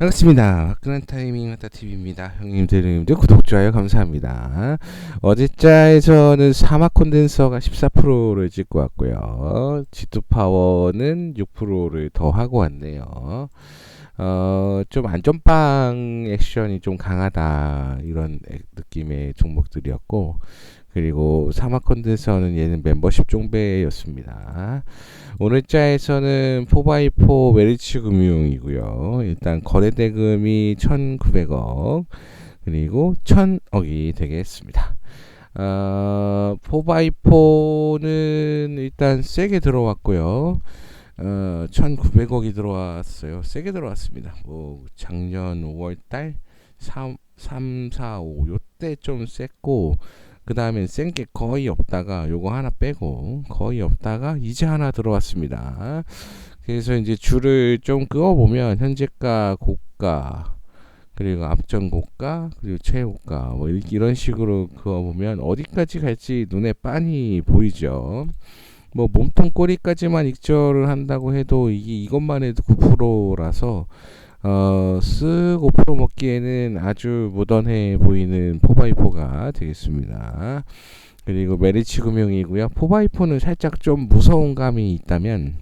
반갑습니다. 화끈한 타이밍 하타TV입니다. 형님들, 형님들 구독, 좋아요 감사합니다. 어제자에서는 사막 콘덴서가 14%를 찍고 왔고요. G2 파워는 6%를 더 하고 왔네요. 어, 좀 안전빵 액션이 좀 강하다 이런 액- 느낌의 종목들이었고 그리고 콘덴서는 얘는 멤버십 종배였습니다. 오늘자에서는 4x4 메리츠 금융이고요. 일단 거래 대금이 1,900억 그리고 1,000억이 되겠습니다. 어, 4x4는 일단 세게 들어왔고요. 어, 1,900억이 들어왔어요. 세게 들어왔습니다. 뭐 작년 5월 달 3, 3, 4, 5 요때 좀 셌고 그 다음에 센 게 거의 없다가 요거 하나 빼고 거의 없다가 이제 하나 들어왔습니다. 그래서 이제 줄을 좀 끄어 보면 현재가 고가 그리고 앞전 고가 그리고 최고가 뭐 이- 이런 식으로 그어 보면 어디까지 갈지 눈에 빤히 보이죠. 뭐 몸통 꼬리까지만 익절을 한다고 해도 이게 이것만 해도 9%라서 어, 쓱 5% 먹기에는 아주 모던해 보이는 4x4가 되겠습니다. 그리고 메리츠 금융이고요. 4x4는 살짝 좀 무서운 감이 있다면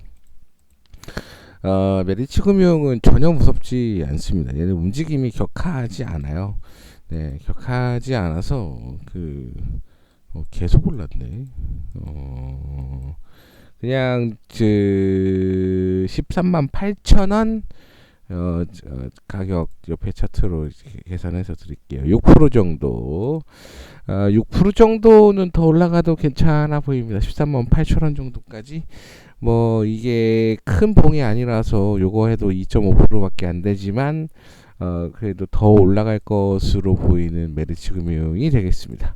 어, 메리츠 금융은 전혀 무섭지 않습니다. 얘는 움직임이 격하지 않아요. 네, 격하지 않아서 그 어, 계속 올랐네. 어, 그냥 그 13만 8천 원 어, 저, 가격 옆에 차트로 계산해서 드릴게요. 6% 정도. 어, 6% 정도는 더 올라가도 괜찮아 보입니다. 13만 8천 원 정도까지. 뭐 이게 큰 봉이 아니라서 요거 해도 2.5%밖에 안 되지만 어, 그래도 더 올라갈 것으로 보이는 메리츠 금융이 되겠습니다.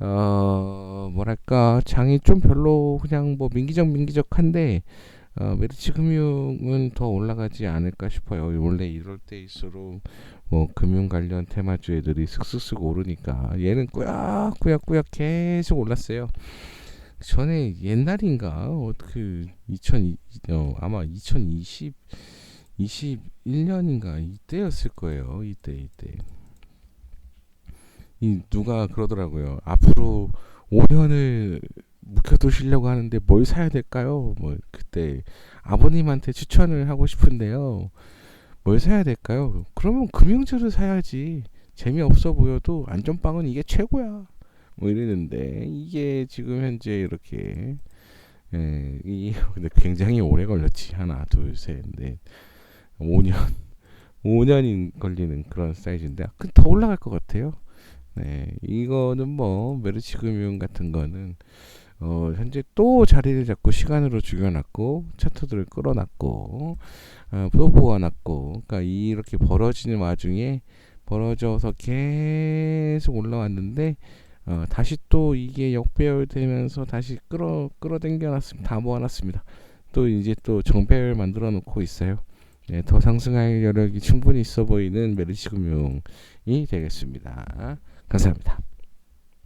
어, 뭐랄까 장이 좀 별로 그냥 뭐 민기적 민기적한데 어, 메리츠 금융은 더 올라가지 않을까 싶어요. 원래 이럴 때일수록 뭐 금융 관련 테마주애들이 슥슥슥 오르니까 얘는 꾸역꾸역꾸역 계속 올랐어요. 전에 옛날인가 어, 그 2000, 어, 아마 2020 21년인가 이때였을 거예요. 이때 이때. 이 누가 그러더라고요. 앞으로 5년을 묵혀두시려고 하는데 뭘 사야 될까요? 뭐 그때 아버님한테 추천을 하고 싶은데요. 뭘 사야 될까요? 그러면 금융주를 사야지. 재미없어 보여도 안전빵은 이게 최고야. 뭐 이랬는데 이게 지금 현재 이렇게 예, 이 근데 굉장히 오래 걸렸지. 하나, 둘, 셋, 넷, 5년. 5년이 걸리는 그런 사이즈인데 그더 올라갈 것 같아요. 네, 이거는 뭐 메르치 금융 같은 거는 어, 현재 또 자리를 잡고 시간으로 죽여놨고 차트들을 끌어놨고 어, 또 모아놨고 그러니까 이렇게 벌어지는 와중에 벌어져서 계속 올라왔는데 어, 다시 또 이게 역배열되면서 다시 끌어 끌어당겨놨습니다. 다 모아놨습니다. 또 이제 또 정배열 만들어 놓고 있어요. 네, 더 상승할 여력이 충분히 있어 보이는 메르시 금융이 되겠습니다. 감사합니다.